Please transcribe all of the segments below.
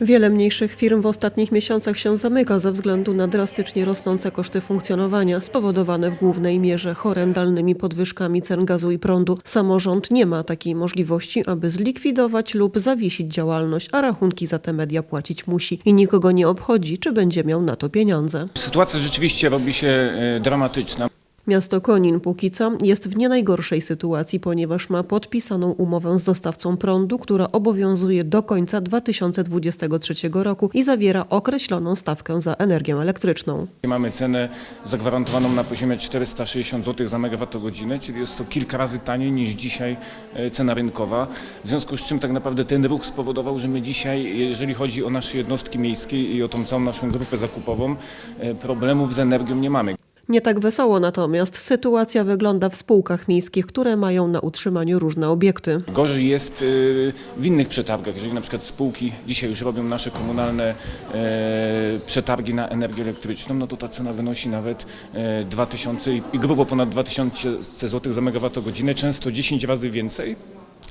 Wiele mniejszych firm w ostatnich miesiącach się zamyka ze względu na drastycznie rosnące koszty funkcjonowania, spowodowane w głównej mierze horrendalnymi podwyżkami cen gazu i prądu. Samorząd nie ma takiej możliwości, aby zlikwidować lub zawiesić działalność, a rachunki za te media płacić musi i nikogo nie obchodzi, czy będzie miał na to pieniądze. Sytuacja rzeczywiście robi się e, dramatyczna. Miasto Konin póki co jest w nie najgorszej sytuacji, ponieważ ma podpisaną umowę z dostawcą prądu, która obowiązuje do końca 2023 roku i zawiera określoną stawkę za energię elektryczną. Mamy cenę zagwarantowaną na poziomie 460 zł za megawattogodzinę, czyli jest to kilka razy taniej niż dzisiaj e, cena rynkowa. W związku z czym tak naprawdę ten ruch spowodował, że my dzisiaj, jeżeli chodzi o nasze jednostki miejskie i o tą całą naszą grupę zakupową, e, problemów z energią nie mamy. Nie tak wesoło natomiast sytuacja wygląda w spółkach miejskich, które mają na utrzymaniu różne obiekty. Gorzej jest y, w innych przetargach, jeżeli na przykład spółki dzisiaj już robią nasze komunalne e, przetargi na energię elektryczną, no to ta cena wynosi nawet e, 2000 i i grubo ponad 2000 zł za megawattogodzinę, często 10 razy więcej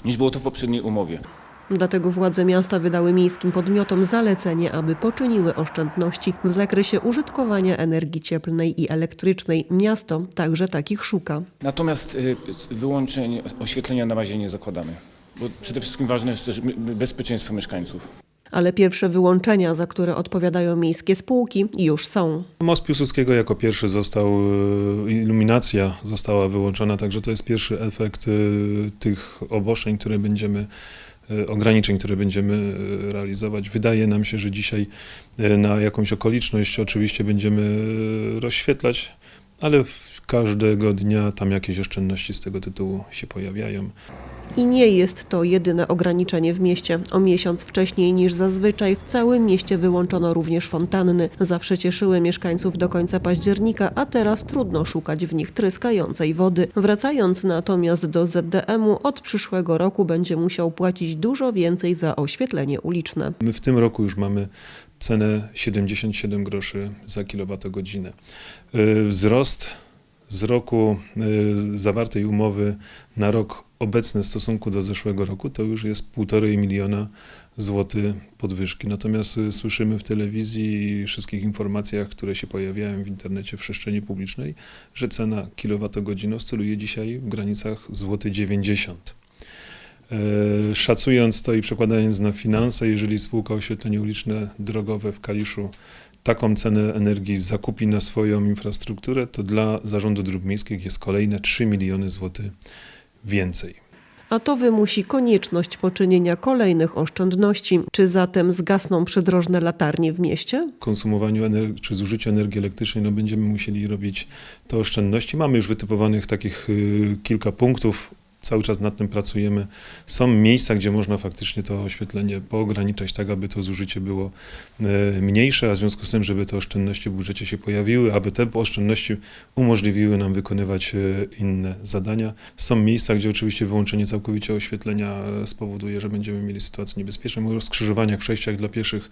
niż było to w poprzedniej umowie. Dlatego władze miasta wydały miejskim podmiotom zalecenie, aby poczyniły oszczędności w zakresie użytkowania energii cieplnej i elektrycznej. Miasto także takich szuka. Natomiast y, wyłączeń oświetlenia na razie nie zakładamy, bo przede wszystkim ważne jest też bezpieczeństwo mieszkańców. Ale pierwsze wyłączenia, za które odpowiadają miejskie spółki, już są. Most Piłsudskiego jako pierwszy został, e, iluminacja została wyłączona, także to jest pierwszy efekt e, tych obostrzeń, które będziemy, ograniczeń, które będziemy e, realizować. Wydaje nam się, że dzisiaj e, na jakąś okoliczność oczywiście będziemy e, rozświetlać, ale każdego dnia tam jakieś oszczędności z tego tytułu się pojawiają. I nie jest to jedyne ograniczenie w mieście. O miesiąc wcześniej niż zazwyczaj w całym mieście wyłączono również fontanny. Zawsze cieszyły mieszkańców do końca października, a teraz trudno szukać w nich tryskającej wody. Wracając natomiast do ZDM-u, od przyszłego roku będzie musiał płacić dużo więcej za oświetlenie uliczne. My w tym roku już mamy cenę 77 groszy za kilowatogodzinę. Y, Wzrost z roku y, zawartej umowy na rok obecny w stosunku do zeszłego roku to już jest 1,5 miliona złotych podwyżki. Natomiast y, słyszymy w telewizji i wszystkich informacjach, które się pojawiają w internecie, w przestrzeni publicznej, że cena kilowatogodziny oscyluje dzisiaj w granicach złoty 90. E, Szacując to i przekładając na finanse, jeżeli spółka oświetlenie uliczne drogowe w Kaliszu taką cenę energii zakupi na swoją infrastrukturę, to dla Zarządu Dróg Miejskich jest kolejne 3 miliony złotych więcej. A to wymusi konieczność poczynienia kolejnych oszczędności. Czy zatem zgasną przydrożne latarnie w mieście? konsumowaniu energii, czy zużyciu energii elektrycznej, no będziemy musieli robić te oszczędności. Mamy już wytypowanych takich y, kilka punktów. Cały czas nad tym pracujemy. Są miejsca, gdzie można faktycznie to oświetlenie poograniczać tak, aby to zużycie było e, mniejsze, a w związku z tym, żeby te oszczędności w budżecie się pojawiły, aby te oszczędności umożliwiły nam wykonywać e, inne zadania. Są miejsca, gdzie oczywiście wyłączenie całkowicie oświetlenia e, spowoduje, że będziemy mieli sytuację niebezpieczną. Skrzyżowaniach, przejściach dla pieszych.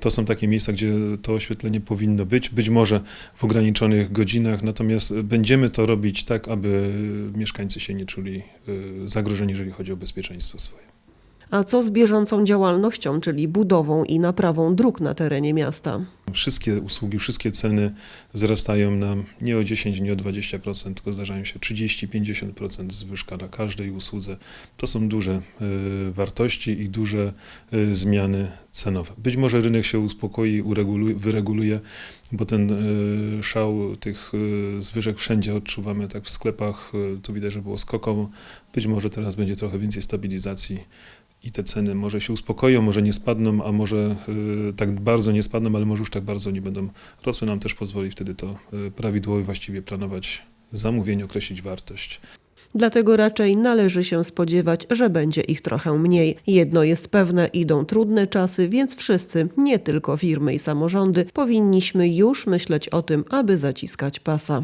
To są takie miejsca, gdzie to oświetlenie powinno być, być może w ograniczonych godzinach, natomiast będziemy to robić tak, aby mieszkańcy się nie czuli e, zagrożeni, jeżeli chodzi o bezpieczeństwo swoje. A co z bieżącą działalnością, czyli budową i naprawą dróg na terenie miasta? Wszystkie usługi, wszystkie ceny wzrastają nam nie o 10, nie o 20%, tylko zdarzają się 30-50% zwyżka na każdej usłudze. To są duże e, wartości i duże e, zmiany cenowe. Być może rynek się uspokoi, ureguluje, wyreguluje, bo ten e, szał tych zwyżek wszędzie odczuwamy, tak w sklepach, tu widać, że było skokowo. Być może teraz będzie trochę więcej stabilizacji i te ceny może się uspokoją, może nie spadną, a może y, tak bardzo nie spadną, ale może już tak bardzo nie będą rosły. Nam też pozwoli wtedy to y, prawidłowo i właściwie planować zamówienie, określić wartość. Dlatego raczej należy się spodziewać, że będzie ich trochę mniej. Jedno jest pewne, idą trudne czasy, więc wszyscy, nie tylko firmy i samorządy, powinniśmy już myśleć o tym, aby zaciskać pasa.